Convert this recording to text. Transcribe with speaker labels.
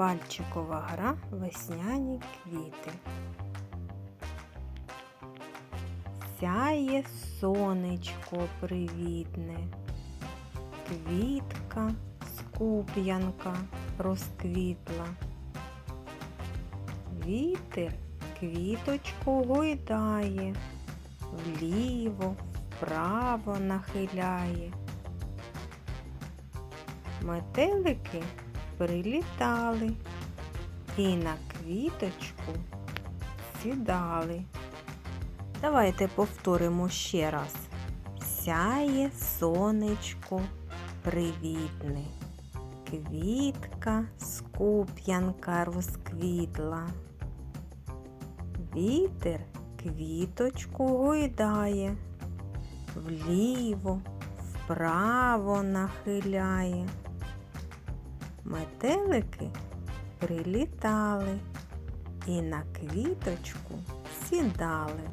Speaker 1: Пальчикова гра весняні квіти. Сяє сонечко привітне, квітка скуп'янка розквітла. Вітер квіточку гойдає, вліво, вправо нахиляє. Метелики прилітали і на квіточку сідали. Давайте повторимо ще раз. Сяє сонечко привітне, квітка скуп'янка розквітла. Вітер квіточку гойдає, вліво, вправо нахиляє. Метелики прилітали і на квіточку сідали.